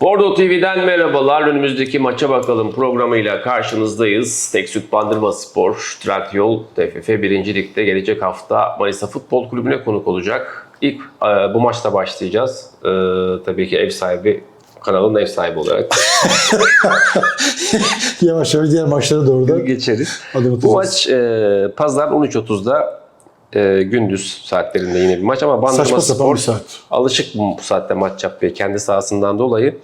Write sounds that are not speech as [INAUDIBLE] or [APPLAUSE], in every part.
Bordo TV'den merhabalar. Önümüzdeki maça bakalım programıyla karşınızdayız. Tek Süt Bandırma Spor, Trendyol TFF 1. Lig'de gelecek hafta Manisa Futbol Kulübü'ne konuk olacak. İlk e, bu maçta başlayacağız. E, tabii ki ev sahibi, kanalın ev sahibi olarak [LAUGHS] Yavaş yavaş diğer maçlara doğru da geçeriz. Bu maç e, pazar 13.30'da e, gündüz saatlerinde yine bir maç ama Bandırma Saçma sapan Spor bir saat. alışık bu saatte maç yapmaya kendi sahasından dolayı.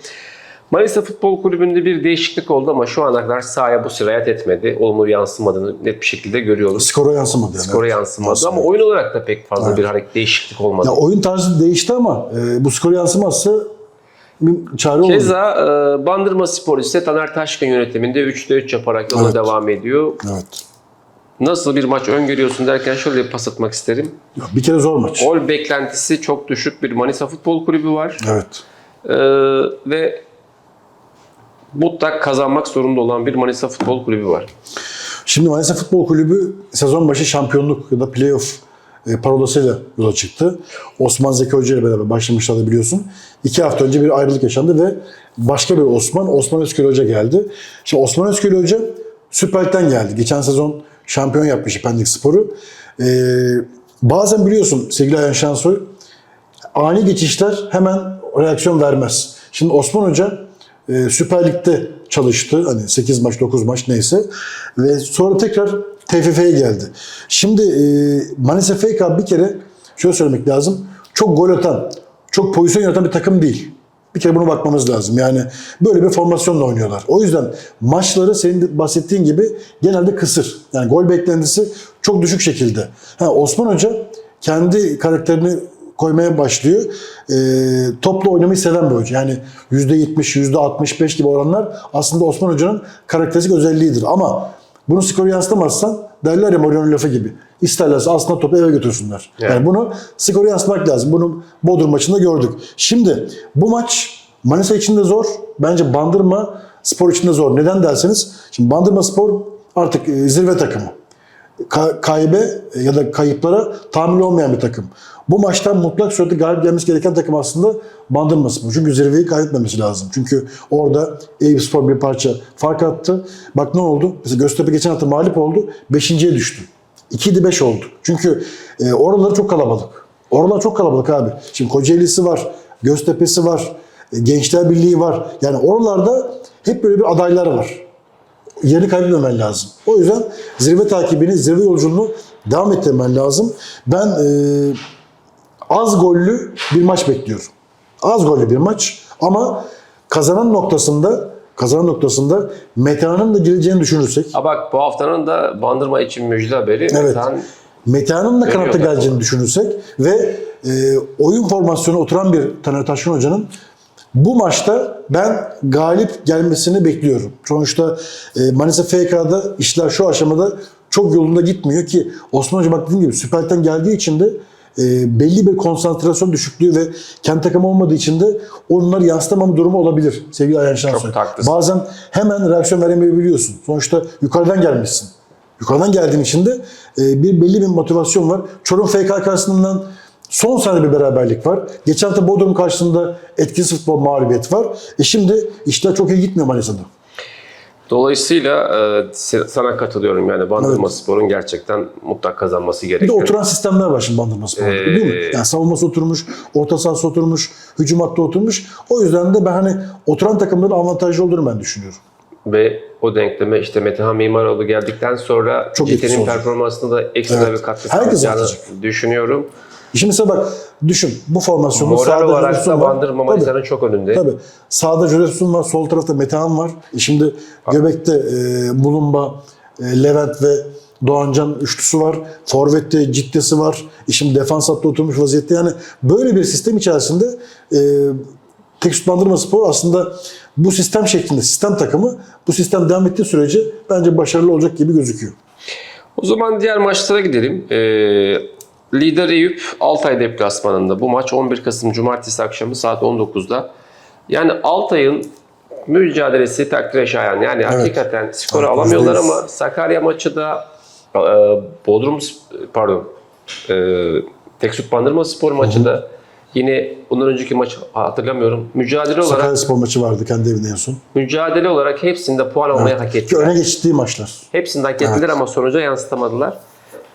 Manisa Futbol Kulübü'nde bir değişiklik oldu ama şu ana kadar sahaya bu sirayet etmedi. Olumlu yansımadığını net bir şekilde görüyoruz. Skora yansımadı yani. Skora Evet. yansımadı ama oyun olarak da pek fazla Evet. bir hareket değişiklik olmadı. Ya oyun tarzı değişti ama e, bu skor yansımazsa bir çare olur. Keza e, Bandırma Spor ise Taner Taşkın yönetiminde 3'te 3 yaparak yoluna Evet. devam ediyor. Evet. Nasıl bir maç öngörüyorsun derken şöyle bir pas atmak isterim. Ya bir kere zor maç. Gol beklentisi çok düşük bir Manisa Futbol Kulübü var. Evet. Ee, ve mutlak kazanmak zorunda olan bir Manisa Futbol Kulübü var. Şimdi Manisa Futbol Kulübü sezon başı şampiyonluk ya da playoff e, parolasıyla yola çıktı. Osman Zeki Hoca ile beraber başlamışlardı biliyorsun. İki hafta önce bir ayrılık yaşandı ve başka bir Osman, Osman Özköy Hoca geldi. Şimdi Osman Özköy Hoca Süper Lig'den geldi. Geçen sezon şampiyon yapmış Pendik Spor'u. E, bazen biliyorsun sevgili Ayhan Şansoy, ani geçişler hemen reaksiyon vermez. Şimdi Osman Hoca e, Süper Lig'de çalıştı. Hani 8 maç, 9 maç neyse. Ve sonra tekrar TFF'ye geldi. Şimdi e, Manisa FK bir kere şöyle söylemek lazım. Çok gol atan, çok pozisyon yaratan bir takım değil. Bir kere buna bakmamız lazım. Yani böyle bir formasyonla oynuyorlar. O yüzden maçları senin bahsettiğin gibi genelde kısır. Yani gol beklentisi çok düşük şekilde. Ha, Osman Hoca kendi karakterini koymaya başlıyor. Ee, topla oynamayı seven bir hoca. Yani %70, %65 gibi oranlar aslında Osman Hoca'nın karakteristik özelliğidir. Ama bunu skor yansıtamazsan derler ya Mourinho'nun lafı gibi. İsterlerse aslında topu eve götürsünler. Evet. Yani bunu skoru yansıtmak lazım. Bunu Bodrum maçında gördük. Şimdi bu maç Manisa için de zor. Bence Bandırma Spor için de zor. Neden derseniz şimdi Bandırma Spor artık e, zirve takımı ka- kaybe ya da kayıplara tahammül olmayan bir takım. Bu maçtan mutlak surette galip gelmesi gereken takım aslında Bandırma Spor. Çünkü zirveyi kaybetmemesi lazım. Çünkü orada Eyüp Spor bir parça fark attı. Bak ne oldu? Mesela Göztepe geçen hafta mağlup oldu. Beşinciye düştü. 2'de 5 oldu. Çünkü e, oraları çok kalabalık. Oralar çok kalabalık abi. Şimdi Kocaeli'si var, Göztepe'si var, e, Gençler Birliği var. Yani oralarda hep böyle bir adaylar var yerini kaybetmemen lazım. O yüzden zirve takibini, zirve yolculuğunu devam ettirmen lazım. Ben e, az gollü bir maç bekliyorum. Az gollü bir maç ama kazanan noktasında kazanan noktasında Metehan'ın da gireceğini düşünürsek Ha bak bu haftanın da Bandırma için müjde haberi. Evet. Metehan Metehan'ın da kanatta geleceğini düşünürsek ve e, oyun formasyonu oturan bir Taner Taşkın Hoca'nın bu maçta ben galip gelmesini bekliyorum. Sonuçta e, Manisa FK'da işler şu aşamada çok yolunda gitmiyor ki Osman Hoca bak dediğim gibi Süper Lig'den geldiği için de e, belli bir konsantrasyon düşüklüğü ve kendi takım olmadığı için de onları yansıtamama durumu olabilir sevgili Ayhan Şansoy. haklısın. Bazen hemen reaksiyon veremeyebiliyorsun. Sonuçta yukarıdan gelmişsin. Yukarıdan geldiğin için de e, bir belli bir motivasyon var. Çorum FK karşısından son sene bir beraberlik var. Geçen hafta Bodrum karşısında etkisiz futbol mağlubiyet var. E şimdi işler çok iyi gitmiyor Manisa'da. Dolayısıyla e, sana katılıyorum yani Bandırma Evet. Spor'un gerçekten mutlak kazanması Bir de gerekiyor. oturan sistemler var şimdi Bandırma Spor'da Ee, değil mi? Yani savunması oturmuş, orta sahası oturmuş, hücum hattı oturmuş. O yüzden de ben hani oturan takımların avantajlı olduğunu ben düşünüyorum. Ve o denkleme işte Metehan Mimaroğlu geldikten sonra Çok olacak. performansında da ekstra Evet. bir katkı sağlayacağını düşünüyorum. Şimdi mesela bak düşün bu formasyonda Moral sağda olarak da var. Bandırma. Manisa'nın çok önünde. Tabii. Sağda Juras'un var, sol tarafta Metehan var. E şimdi Göbek'te e, Mulumba, e, Levent ve Doğancan üçlüsü var. Forvet'te Ciddesi var. E şimdi defans hattı oturmuş vaziyette. Yani böyle bir sistem içerisinde e, Tekstür Bandırma Spor aslında bu sistem şeklinde, sistem takımı bu sistem devam ettiği sürece bence başarılı olacak gibi gözüküyor. O zaman diğer maçlara gidelim. Ee, lider Eyüp Altay deplasmanında. Bu maç 11 Kasım Cumartesi akşamı saat 19'da. Yani Altay'ın mücadelesi takdire şayan. Yani hakikaten skoru Evet, alamıyorlar ama Sakarya maçı da e, Bodrum pardon e, Tekstür Bandırma Spor maçı da Yine bundan önceki maçı hatırlamıyorum. Mücadele olarak Sakaryaspor maçı vardı kendi evinde en son. mücadele olarak hepsinde puan almayı hak Ki ettiler. öne geçtiği maçlar. Hepsinde hak ettiler ama sonuca yansıtamadılar.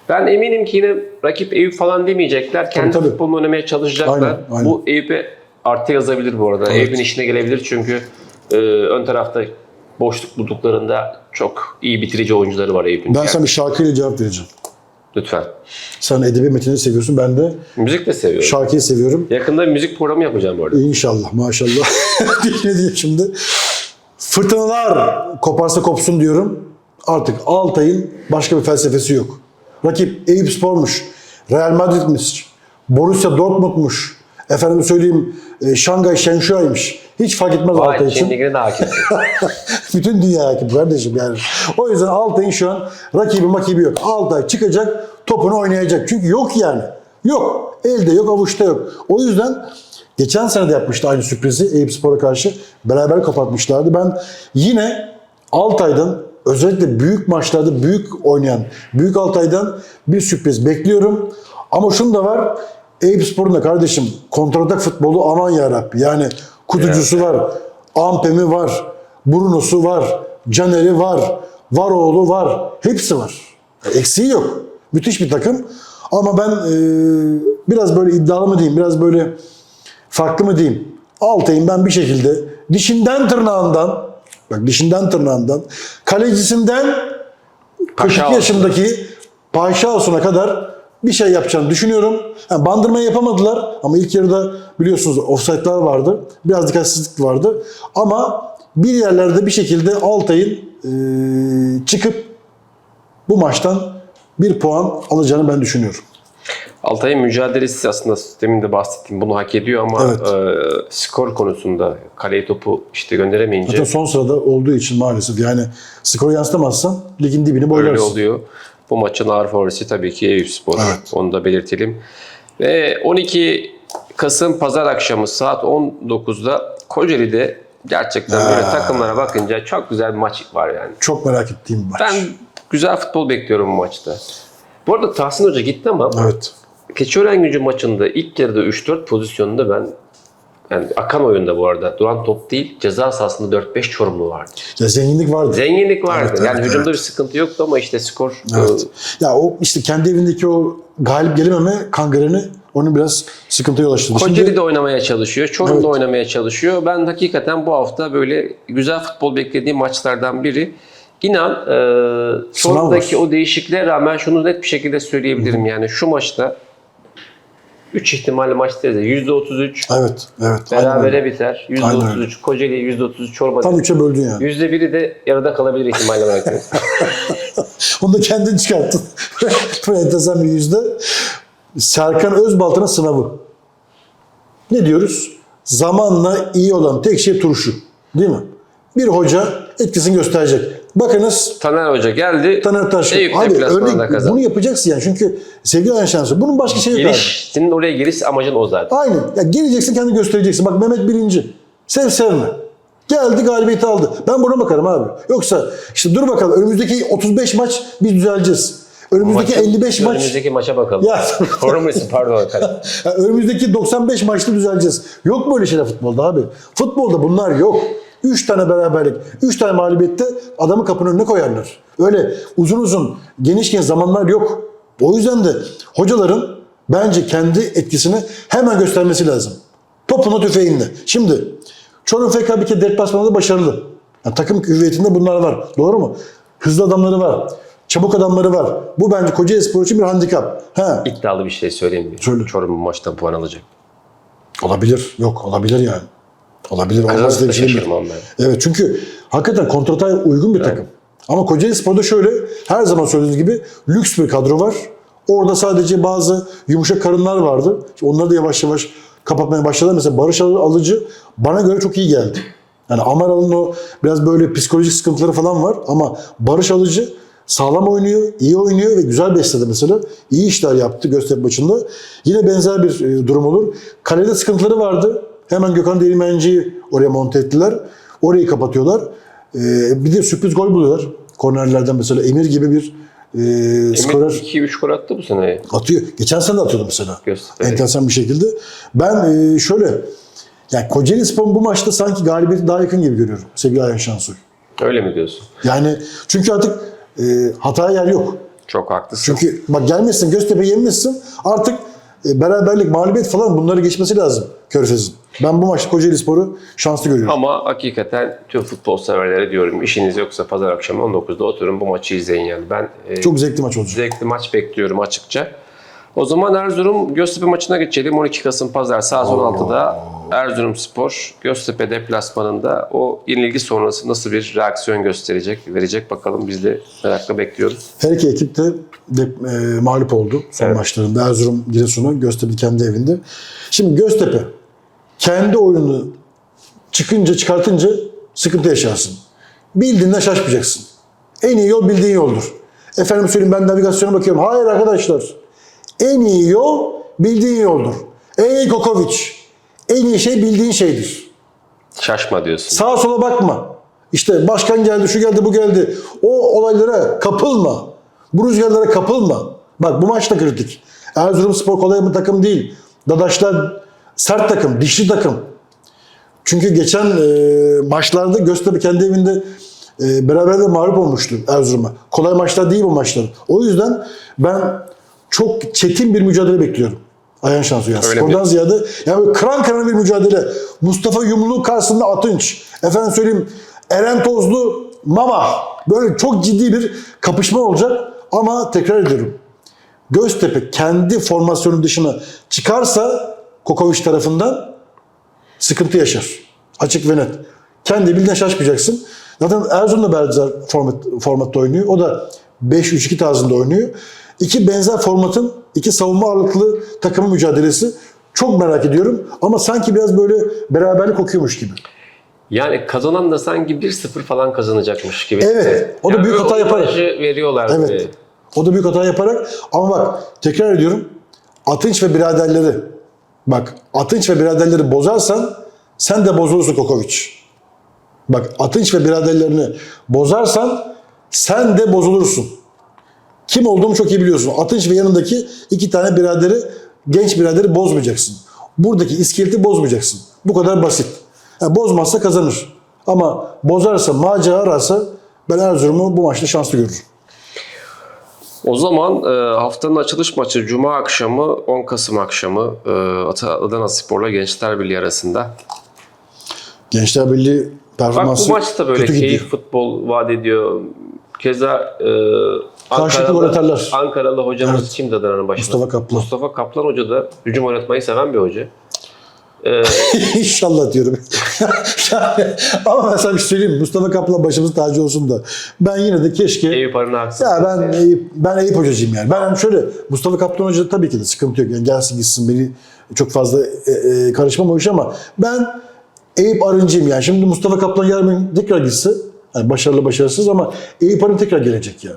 Ben eminim ki yine rakip Eyüp falan demeyecekler. Kendi tabii. futbolunu oynamaya çalışacaklar. Aynen, aynen. Bu Eyüp'e artı yazabilir bu arada. Evet. Eyüp'ün işine gelebilir çünkü e, ön tarafta boşluk bulduklarında çok iyi bitirici oyuncuları var Eyüp'ün. Ben Yani sana bir şarkıyla cevap vereceğim. Lütfen. Sen edebi metinleri seviyorsun. Ben de Müzik de seviyorum. şarkıyı seviyorum. Yakında bir müzik programı yapacağım bu arada. İnşallah maşallah. [LAUGHS] ne diyeyim şimdi? Fırtınalar koparsa kopsun diyorum. Artık Altay'ın başka bir felsefesi yok. Rakip Eyüp Spor'muş. Real Madrid'miş. Borussia Dortmund'muş. Efendim söyleyeyim e, Şangay Shenhua'ymış. Hiç fark etmez Altay Vay için. Çin hakim. [LAUGHS] Bütün dünya hakim kardeşim yani. O yüzden Altay'ın şu an rakibi makibi yok. Altay çıkacak, topunu oynayacak. Çünkü yok yani. Yok. Elde yok, avuçta yok. O yüzden geçen sene de yapmıştı aynı sürprizi Eyüp Spor'a karşı. Beraber kapatmışlardı. Ben yine Altay'dan özellikle büyük maçlarda büyük oynayan Büyük Altay'dan bir sürpriz bekliyorum. Ama şunu da var. Eyüp Spor'un da kardeşim kontratak futbolu aman yarabbi. Yani kutucusu var. Ampemi var. Bruno'su var. Caner'i var. Varoğlu var. Hepsi var. Eksiği yok. Müthiş bir takım. Ama ben e, biraz böyle iddialı mı diyeyim, biraz böyle farklı mı diyeyim. Altay'ın ben bir şekilde dişinden tırnağından, bak dişinden tırnağından, kalecisinden 42 Paşa yaşındaki Paşaosuna kadar bir şey yapacağını düşünüyorum. Yani bandırmayı yapamadılar ama ilk yarıda biliyorsunuz offside'lar vardı. Biraz dikkatsizlik vardı. Ama bir yerlerde bir şekilde Altay'ın eee, çıkıp bu maçtan bir puan alacağını ben düşünüyorum. Altay'ın mücadelesi aslında demin de bahsettiğim bunu hak ediyor ama Evet. e, skor konusunda kaleye topu işte gönderemeyince Zaten son sırada olduğu için maalesef yani skoru yansıtamazsan ligin dibini öyle boylarsın. oluyor. Bu maçın ağır favorisi tabii ki Eyüp Spor. Evet. Onu da belirtelim. Ve 12 Kasım Pazar akşamı saat 19'da Kocaeli'de gerçekten böyle Ha. takımlara bakınca çok güzel bir maç var yani. Çok merak ettiğim bir maç. Ben güzel futbol bekliyorum bu maçta. Bu arada Tahsin Hoca gitti ama Evet. Keçiören gücü maçında ilk yarıda 3-4 pozisyonunda ben yani akan oyunda bu arada duran top değil ceza sahasında 4-5 çorumlu vardı. Ya zenginlik vardı. Zenginlik vardı. Evet, yani evet, hücumda evet. bir sıkıntı yoktu ama işte skor Evet. Ya o işte kendi evindeki o galip gelememe kangreni onu biraz sıkıntıya yol açtı. e, Şimdi- Kocaeli'de oynamaya çalışıyor. Çorum'da Evet. oynamaya çalışıyor. Ben hakikaten bu hafta böyle güzel futbol beklediğim maçlardan biri. İnan e, sonundaki var. o değişikliğe rağmen şunu net bir şekilde söyleyebilirim. Yani şu maçta 3 ihtimalle maçtayız. %33 Evet, evet. aynen berabere biter. Aynen %33 Kocaeli, %33 Çorba. Tam üçe böldün yani. %1'i de yarıda kalabilir ihtimalle bırakıyorum. [LAUGHS] Onu da kendin çıkarttın. Böyle enteresan bir yüzde. Serkan Özbaltan'ın sınavı. Ne diyoruz? Zamanla iyi olan tek şey turşu. Değil mi? Bir hoca etkisini gösterecek. Bakınız Taner Hoca geldi. Taner Taş. Eyüp Abi örnek kazandı. bunu yapacaksın yani. Çünkü sevgili Ayşen bunun başka şeyi yok. Geliş, senin oraya giriş amacın o zaten. Aynen. Ya geleceksin kendini göstereceksin. Bak Mehmet birinci. Sev sevme. Geldi galibiyeti aldı. Ben buna bakarım abi. Yoksa işte dur bakalım önümüzdeki 35 maç biz düzeleceğiz. Önümüzdeki Maçın- 55 maç Önümüzdeki maça bakalım. Ya. [LAUGHS] Doğru? Pardon. [LAUGHS] ya önümüzdeki 95 maçta düzeleceğiz. Yok böyle şeyler futbolda abi. Futbolda bunlar yok. 3 tane beraberlik, 3 tane mağlubiyette adamı kapının önüne koyarlar. Öyle uzun uzun geniş geniş zamanlar yok. O yüzden de hocaların bence kendi etkisini hemen göstermesi lazım. Topuna tüfeğinle. Şimdi Çorum FK bir kere deplasmanda başarılı. Yani takım hüviyetinde bunlar var. Doğru mu? Hızlı adamları var. Çabuk adamları var. Bu bence Kocaeli Spor için bir handikap. Ha, İddialı bir şey söyleyeyim mi? Söyle. Çorum maçtan puan alacak. Olabilir. Yok olabilir yani. Olabilir. Olmaz diye bir şey. Evet çünkü hakikaten kontrataya uygun bir takım. Ama Kocaeli Spor'da şöyle her zaman söylediğiniz gibi lüks bir kadro var. Orada sadece bazı yumuşak karınlar vardı. İşte onları da yavaş yavaş kapatmaya başladılar. Mesela Barış Alıcı bana göre çok iyi geldi. Yani Amaral'ın o biraz böyle psikolojik sıkıntıları falan var ama Barış Alıcı sağlam oynuyor, iyi oynuyor ve güzel besledi mesela. İyi işler yaptı Göztepe maçında. Yine benzer bir e, durum olur. Kalede sıkıntıları vardı. Hemen Gökhan Değirmenci'yi oraya monte ettiler. Orayı kapatıyorlar. E, bir de sürpriz gol buluyorlar. Kornerlerden mesela Emir gibi bir skorer 2-3 gol attı bu sene atıyor. Geçen sene de atıyordu mesela. Göztepe. Enteresan bir şekilde. Ben e, şöyle yani Kocaeli Spor'un bu maçta sanki galibiyeti daha yakın gibi görüyorum sevgili Ayhan Şansoy. Öyle mi diyorsun? Yani çünkü artık e, hataya yer yok. Çok haklısın. Çünkü bak gelmişsin Göztepe yenmişsin artık e, beraberlik, mağlubiyet falan bunları geçmesi lazım Körfez'in. Ben bu maçta Kocaeli Spor'u şanslı görüyorum. Ama hakikaten tüm futbol severlere diyorum işiniz yoksa pazar akşamı 19'da oturun bu maçı izleyin yani. Ben e, Çok zevkli maç olacak. zevkli maç bekliyorum açıkça. O zaman Erzurum Göztepe maçına geçelim. 12 Kasım Pazar saat 16'da Erzurum Spor Göztepe deplasmanında o yenilgi sonrası nasıl bir reaksiyon gösterecek, verecek bakalım biz de merakla bekliyoruz. Her iki ekip de, de e, mağlup oldu son Evet. maçlarında. Erzurum, Giresun'u, Göztepe kendi evinde. Şimdi Göztepe kendi oyununu çıkınca, çıkartınca sıkıntı yaşarsın. Bildiğinden şaşmayacaksın. En iyi yol bildiğin yoldur. Efendim söyleyeyim ben navigasyona bakıyorum. Hayır arkadaşlar. En iyi yol bildiğin yoldur. Ey Kokovic. En iyi şey bildiğin şeydir. Şaşma diyorsun. Sağa sola bakma. İşte başkan geldi, şu geldi, bu geldi. O olaylara kapılma. Bu rüzgarlara kapılma. Bak bu maç da kritik. Erzurum Spor kolay bir takım değil. Dadaşlar sert takım, dişli takım. Çünkü geçen e, maçlarda Göztepe kendi evinde e, beraber de mağlup olmuştu Erzurum'a. Kolay maçlar değil bu maçlar. O yüzden ben çok çetin bir mücadele bekliyorum. Ayhan Şansu yani. Öyle Spordan mi? ziyade yani kıran kırana bir mücadele. Mustafa Yumlu karşısında Atınç. Efendim söyleyeyim Eren Tozlu Mama. Böyle çok ciddi bir kapışma olacak. Ama tekrar ediyorum. Göztepe kendi formasyonu dışına çıkarsa Kokovic tarafından sıkıntı yaşar. Açık ve net. Kendi bildiğine şaşmayacaksın. Zaten Erzurum da benzer format, formatta oynuyor. O da 5-3-2 tarzında oynuyor. İki benzer formatın, iki savunma ağırlıklı takımın mücadelesi. Çok merak ediyorum. Ama sanki biraz böyle beraberlik kokuyormuş gibi. Yani kazanan da sanki 1-0 falan kazanacakmış gibi. Evet, o da büyük böyle hata o yapar. imajı veriyorlar. Evet. gibi. O da büyük hata yaparak ama bak tekrar ediyorum. Atınç ve biraderleri bak Atınç ve biraderleri bozarsan sen de bozulursun Kokovic. Bak Atınç ve biraderlerini bozarsan sen de bozulursun. Kim olduğumu çok iyi biliyorsun. Atınç ve yanındaki iki tane biraderi, genç biraderi bozmayacaksın. Buradaki iskeleti bozmayacaksın. Bu kadar basit. Ha, bozmazsa kazanır. Ama bozarsa, macera ararsa ben Erzurum'u bu maçta şanslı görürüm. O zaman e, haftanın açılış maçı Cuma akşamı 10 Kasım akşamı e, Adana Spor'la Gençler Birliği arasında. Gençler Birliği Bak performansı bu maç da böyle kötü keyif gidiyor. futbol vaat ediyor. Keza e, Karşılıklı Ankaralı, atarlar. Ankaralı hocamız Evet. kimdi Adana'nın başında? Mustafa Kaplan. Mustafa Kaplan Hoca da hücum oynatmayı seven bir hoca. [LAUGHS] İnşallah diyorum. Yani, [LAUGHS] ama ben sana bir şey söyleyeyim mi? Mustafa Kaplan başımız tacı olsun da. Ben yine de keşke... Eyüp Arı'na haksız. ya ben Eyüp, ben Eyüp hocacıyım yani. Ben hani şöyle Mustafa Kaplan Hoca tabii ki de sıkıntı yok. Yani gelsin gitsin beni çok fazla e, e, karışmam o iş ama ben Eyüp Arıncıyım yani. Şimdi Mustafa Kaplan yarın tekrar gitse yani başarılı başarısız ama Eyüp Arın tekrar gelecek yani.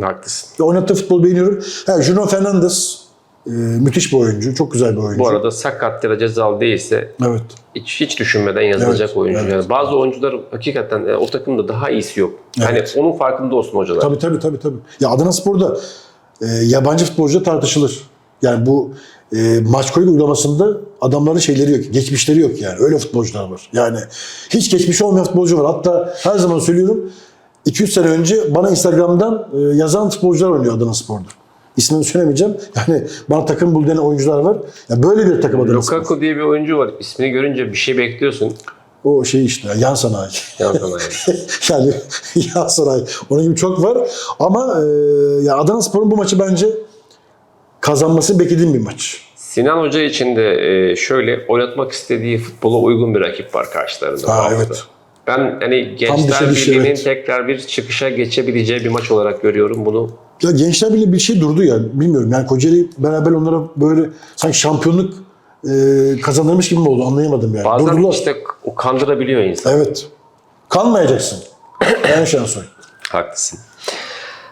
Haklısın. Ve Oynattığı futbol beğeniyorum. Ha, Juno Fernandes e, müthiş bir oyuncu. Çok güzel bir oyuncu. Bu arada sakat ya da cezalı değilse Evet. hiç, hiç düşünmeden yazılacak Evet, oyuncu. evet. Yani bazı oyuncular hakikaten e, o takımda daha iyisi yok. Evet. Yani onun farkında olsun hocalar. Tabii tabii tabii. tabii. Ya Adana Spor'da e, yabancı futbolcu tartışılır. Yani bu e, maç koyu uygulamasında adamların şeyleri yok. Geçmişleri yok yani. Öyle futbolcular var. Yani hiç geçmiş olmayan futbolcu var. Hatta her zaman söylüyorum 2-3 sene önce bana Instagram'dan e, yazan futbolcular oynuyor Adana Spor'da. İsmini söylemeyeceğim. Yani bana takım bul denen oyuncular var. Ya böyle bir takım Spor. Lukaku diye bir oyuncu var. İsmini görünce bir şey bekliyorsun. O şey işte yan sanayi. Yan sanayi. [LAUGHS] yani [LAUGHS] yan sanayi. Onun gibi çok var. Ama e, ya Adana Spor'un bu maçı bence kazanması beklediğim bir maç. Sinan Hoca için de e, şöyle oynatmak istediği futbola uygun bir rakip var karşılarında. Ha, evet. Ben hani Gençler Birliği'nin evet. tekrar bir çıkışa geçebileceği bir maç olarak görüyorum bunu. Ya Gençler Birliği bir şey durdu ya. Bilmiyorum yani Kocaeli beraber onlara böyle sanki şampiyonluk e, kazanırmış gibi mi oldu anlayamadım yani. Bazen Durdular. işte o kandırabiliyor insan. Evet. Kalmayacaksın. [COUGHS] En şansoy. Haklısın.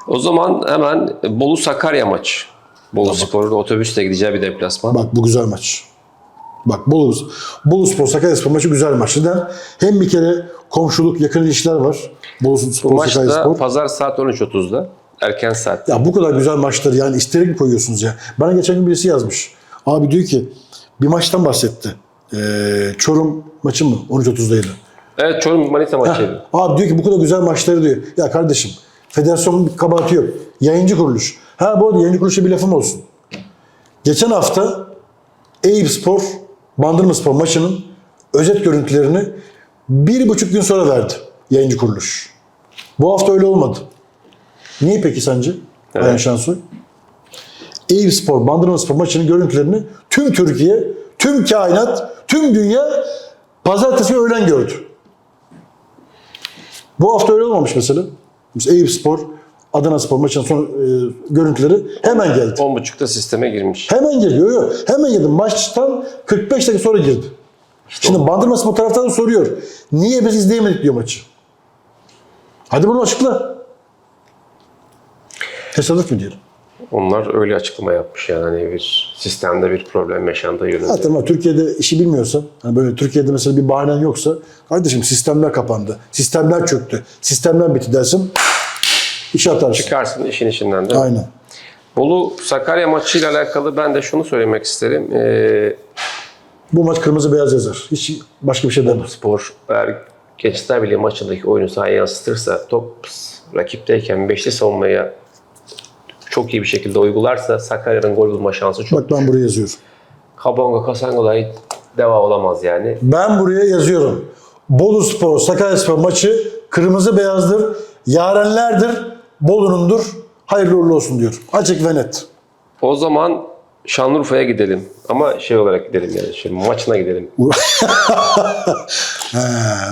O zaman hemen Bolu Sakarya maç. Bolu Spor'un otobüsle gideceği bir deplasman. Bak bu güzel maç. Bak Bolu, Bolu Spor Sakaryaspor maçı güzel maç. Neden? Hem bir kere komşuluk, yakın ilişkiler var. Bolu Bu Spor maç da pazar saat 13.30'da. erken saat. Ya bu kadar güzel maçları yani isteyerek mi koyuyorsunuz ya? Bana geçen gün birisi yazmış. Abi diyor ki bir maçtan bahsetti. Ee, Çorum maçı mı? 13.30'daydı. Evet Çorum Manisa maçıydı. Abi diyor ki bu kadar güzel maçları diyor. Ya kardeşim federasyonun bir kabahati yok. Yayıncı kuruluş. Ha bu arada yayıncı kuruluşa bir lafım olsun. Geçen hafta Eyüp Spor, Bandırma Spor maçının özet görüntülerini bir buçuk gün sonra verdi yayıncı kuruluş. Bu hafta öyle olmadı. Niye peki sence? Ayhan Şansoy. Eyüp Spor, Bandırma Spor maçının görüntülerini tüm Türkiye, tüm kainat, tüm dünya pazartesi öğlen gördü. Bu hafta öyle olmamış mesela. Mesela Eyüp Spor, Adana Spor maçının son e, görüntüleri hemen geldi. 10.30'da sisteme girmiş. Hemen geliyor. Yok, hemen geldi. Maçtan 45 dakika sonra girdi. Şimdi Bandırma Spor taraftarı soruyor. Niye biz izleyemedik diyor maçı. Hadi bunu açıkla. Tesadüf mü diyelim? Onlar öyle açıklama yapmış yani hani bir sistemde bir problem yaşandığı yönünde. Zaten ama Türkiye'de işi bilmiyorsan, hani böyle Türkiye'de mesela bir bahanen yoksa, kardeşim sistemler kapandı, sistemler çöktü, sistemler bitti dersin, iş atarsın. Çıkarsın işin içinden de. Aynen. Bolu Sakarya maçıyla alakalı ben de şunu söylemek isterim. Ee, Bu maç kırmızı beyaz yazar. Hiç başka bir şey demez. Spor eğer Gençler Birliği maçındaki oyunu sahaya yansıtırsa, top rakipteyken beşli savunmaya çok iyi bir şekilde uygularsa Sakarya'nın gol bulma şansı çok. Bak ben buraya yazıyorum. Kabonga Kasangolay deva olamaz yani. Ben buraya yazıyorum. Bolu Spor, Sakaryaspor maçı kırmızı beyazdır, yarenlerdir, Bolu'nundur. Hayırlı uğurlu olsun diyor. Açık ve net. O zaman Şanlıurfa'ya gidelim. Ama şey olarak gidelim yani. Şimdi maçına gidelim. [LAUGHS] He,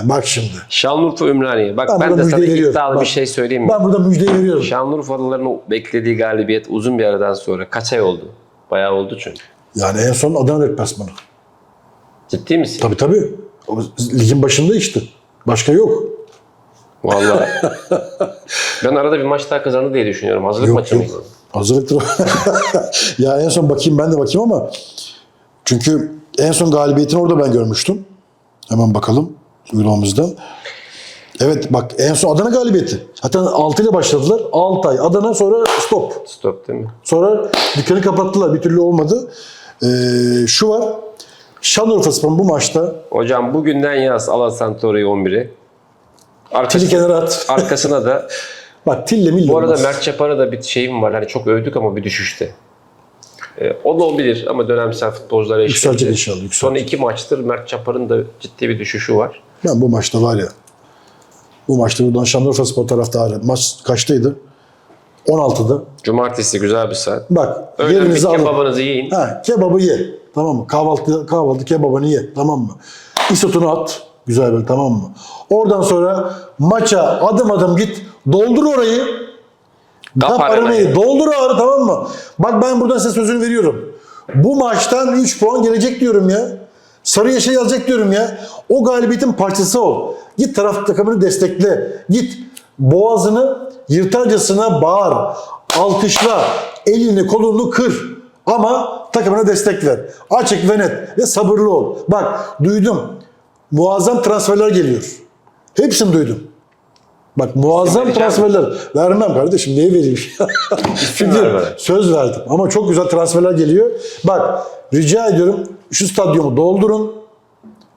bak şimdi. Şanlıurfa Ümraniye. Bak Ben ben, de sana veriyorum. iddialı Bak. bir şey söyleyeyim mi? Ben burada müjdeyi veriyorum. Şanlıurfalıların beklediği galibiyet uzun bir aradan sonra kaç ay oldu? Bayağı oldu çünkü. Yani en son Adana deplasmanı. Ciddi misin? Tabii tabii. O ligin başında işte. Başka yok. Vallahi. [LAUGHS] ben arada bir maç daha kazandı diye düşünüyorum. Hazırlık Yok, maçı yok. mıydı? Hazırlıktır. [LAUGHS] ya en son bakayım ben de bakayım ama çünkü en son galibiyetini orada ben görmüştüm. Hemen bakalım uygulamamızdan. Evet bak en son Adana galibiyeti. Hatta 6 ile başladılar. 6 ay Adana sonra stop. Stop değil mi? Sonra dükkanı kapattılar. Bir türlü olmadı. Ee, şu var. Şanlıurfa Spor'un bu maçta Hocam bugünden yaz Ala Santori'yi 11'i. Tili Arkasına, kenara at. arkasına da [LAUGHS] Bak Tille milli bu arada olmaz. Mert Çapar'a da bir şeyim var. Hani çok övdük ama bir düşüşte. Ee, o da olabilir ama dönemsel futbolculara Yükselecek inşallah, yükselecek. Son iki maçtır Mert Çapar'ın da ciddi bir düşüşü var. Ben bu maçta var ya. Bu maçta buradan Şanlıurfa Spor taraftarı. Maç kaçtaydı? 16'da. Cumartesi güzel bir saat. Bak Öğlen yerinizi alın. kebabınızı yiyin. Ha, kebabı ye. Tamam mı? Kahvaltı, kahvaltı kebabını ye. Tamam mı? İsotunu at. Güzel böyle tamam mı? Oradan sonra maça adım adım git. Doldur orayı. Kap arenayı. Doldur ağrı tamam mı? Bak ben buradan size sözünü veriyorum. Bu maçtan 3 puan gelecek diyorum ya. Sarı yeşil yazacak diyorum ya. O galibiyetin parçası ol. Git taraf takımını destekle. Git boğazını yırtarcasına bağır. Alkışla. Elini kolunu kır. Ama takımına destek ver. Açık ve net. Ve sabırlı ol. Bak duydum. Muazzam transferler geliyor. Hepsini duydum. Bak muazzam transferler. Vermem kardeşim. Niye vereyim? Çünkü ver söz verdim. Ama çok güzel transferler geliyor. Bak rica ediyorum şu stadyumu doldurun.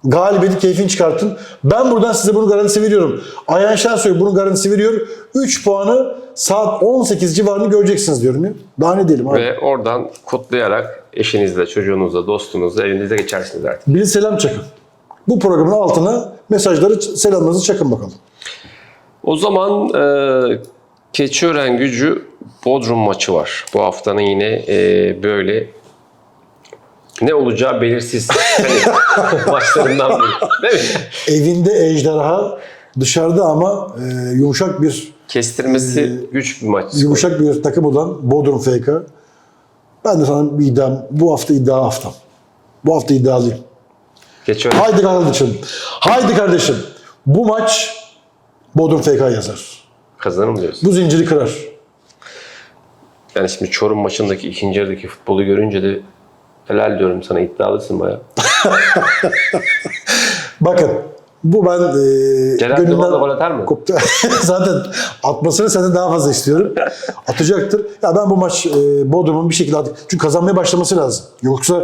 Galibiyeti keyfini çıkartın. Ben buradan size bunun garantisi veriyorum. Ayhan Şensoy bunun garantisi veriyor. 3 puanı saat 18 civarını göreceksiniz diyorum ya. Daha ne diyelim abi. Ve oradan kutlayarak eşinizle, çocuğunuzla, dostunuzla evinize geçersiniz artık. Bir selam çakın. Bu programın altına mesajları selamlarınızı çakın bakalım. O zaman e, Keçiören Gücü Bodrum maçı var. Bu haftanın yine e, böyle ne olacağı belirsiz [LAUGHS] hani, maçlarından biri. Değil mi? Evinde ejderha, dışarıda ama e, yumuşak bir Kestirmesi güç bir maç. yumuşak bir takım olan Bodrum FK. Ben de sana bir iddiam, bu hafta iddia haftam. Bu hafta iddialıyım. Keçiören Haydi kardeşim. Haydi kardeşim. Bu maç Bodrum FK yazar. kazanır mı diyorsun? Bu zinciri kırar. Yani şimdi Çorum maçındaki ikinci yarıdaki futbolu görünce de helal diyorum sana iddialısın baya. [LAUGHS] Bakın Bu ben e, Celal Duman'da gol atar mı? koptu. [LAUGHS] Zaten atmasını senden daha fazla istiyorum. Atacaktır. Ya ben bu maç e, Bodrum'un bir şekilde at- çünkü kazanmaya başlaması lazım. Yoksa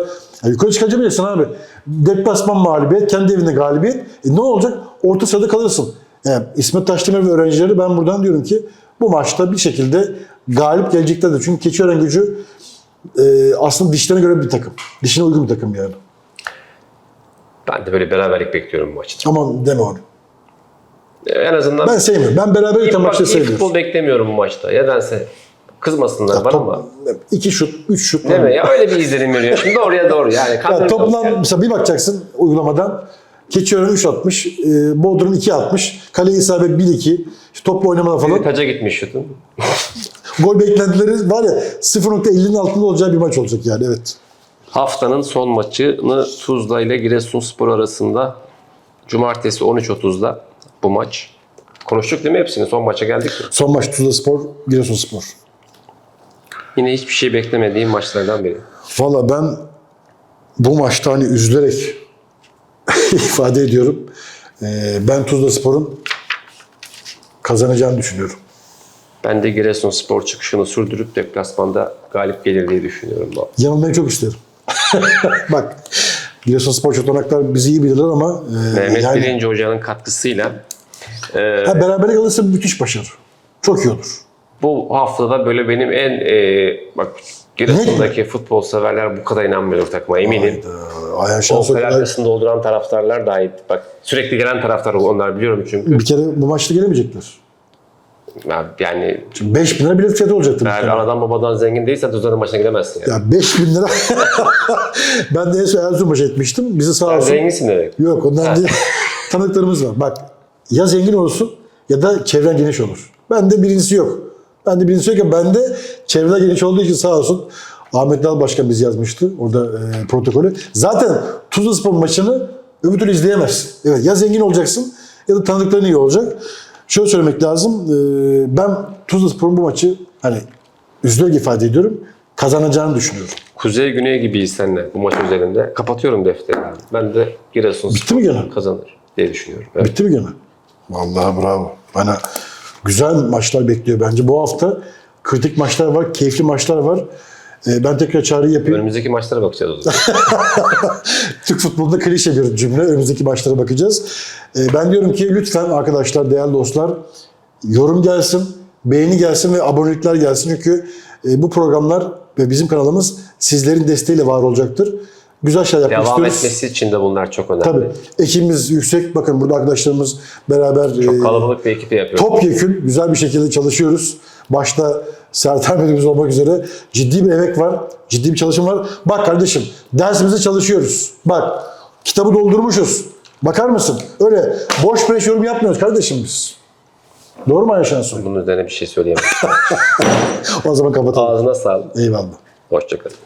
ya yukarı çıkacaksın abi. Deplasman mağlubiyet, kendi evinde galibiyet. E ne olacak? Orta sırada kalırsın. Yani İsmet Taşdemir ve öğrencileri ben buradan diyorum ki bu maçta bir şekilde galip geleceklerdir. Çünkü Keçiören gücü e, aslında dişlerine göre bir takım. Dişine uygun bir takım yani. Ben de böyle beraberlik bekliyorum bu maçta. Ama deme onu. En azından Ben sevmiyorum. Ben beraber iyi, biten bak, maçları iyi seviyorum. futbol beklemiyorum bu maçta. Nedense. Kızmasınlar bana ama. Top, iki şut, üç şut. Değil mi? Ya öyle bir izlenim veriyor. Şimdi doğruya doğru yani. Ya toplam yani. mesela bir bakacaksın uygulamadan Keçiören 3 atmış, e, Bodrum 2 atmış, kale isabet 1-2, işte toplu oynamada falan. Kaça gitmiş şutun? [LAUGHS] Gol beklentileri var ya 0.50'nin altında olacağı bir maç olacak yani evet. Haftanın son maçını Tuzla ile Giresunspor arasında Cumartesi 13.30'da bu maç. Konuştuk değil mi hepsini? Son maça geldik mi? Son maç Tuzla Spor, Giresun Spor. Yine hiçbir şey beklemediğim maçlardan biri. Valla ben bu maçta hani üzülerek [LAUGHS] ifade ediyorum. E, ben Tuzla Spor'un kazanacağını düşünüyorum. Ben de Giresunspor çıkışını sürdürüp deplasmanda galip gelir diye düşünüyorum. Yanılmayı çok isterim. [LAUGHS] Bak Giresunspor çotanaklar bizi iyi bilirler ama e, Mehmet yani, Birinci Hoca'nın katkısıyla e, ha, beraberlik alırsa müthiş başarı. Çok iyi olur. bu haftada böyle benim en e, bak Giresun'daki futbol severler bu kadar inanmıyor takıma eminim. Hayda, Ayhan O Şensoy kale arkasını dolduran taraftarlar dahil. Bak sürekli gelen taraftar onlar biliyorum çünkü. bir kere bu maçta gelemeyecekler. Ya, Yani Şimdi 5 bin lira bilet fiyatı olacaktı. eğer anadan babadan zengin değilsen Tuzla'nın maçına gidemezsin yani. Ya 5 bin lira. [LAUGHS] ben de en son Erzurum maçı etmiştim. Bizi sağ olsun. zenginsin demek. Yok ondan değil. [LAUGHS] Tanıklarımız var. Bak ya zengin olursun ya da çevren geniş olur. Bende birincisi yok. Bende birincisi yok ya bende çevre geniş olduğu için sağ olsun Ahmet Dal Başkan bizi yazmıştı orada e, protokolü. Zaten Tuzla Spor maçını öbür türlü izleyemezsin. Evet ya zengin olacaksın ya da tanıdıkların iyi olacak. Şöyle söylemek lazım. e, ben Tuzla Spor'un bu maçı hani üzülerek ifade ediyorum kazanacağını düşünüyorum. Kuzey güney gibiyiz seninle bu maç üzerinde. Kapatıyorum defteri. Ben de Giresunspor Bitti mi gene? kazanır diye düşünüyorum. Evet. Bitti mi gene? Vallahi bravo. Bana güzel maçlar bekliyor bence. Bu hafta kritik maçlar var, keyifli maçlar var. Ee, ben tekrar çağrı yapayım. Önümüzdeki maçlara bakacağız o zaman. [LAUGHS] Türk futbolunda klişe bir cümle. Önümüzdeki maçlara bakacağız. Ee, ben diyorum ki lütfen arkadaşlar, değerli dostlar yorum gelsin, beğeni gelsin ve abonelikler gelsin. Çünkü e, bu programlar ve bizim kanalımız sizlerin desteğiyle var olacaktır. Güzel şeyler yapmak Devam istiyoruz. etmesi için de bunlar çok önemli. Tabii. Ekibimiz yüksek. Bakın burada arkadaşlarımız beraber Çok e, kalabalık bir ekiple yapıyoruz. topyekün güzel bir şekilde çalışıyoruz. Başta Sertan Bey'imiz olmak üzere ciddi bir emek var, ciddi bir çalışma var. Bak kardeşim dersimizi çalışıyoruz. Bak kitabı doldurmuşuz. Bakar mısın? Öyle boş beş yorum yapmıyoruz kardeşim biz. Doğru mu Ayşe Şensoy? Bunun üzerine bir şey söyleyemem. [LAUGHS] O zaman kapatalım. Ağzına sağlık. Eyvallah. Hoşçakalın.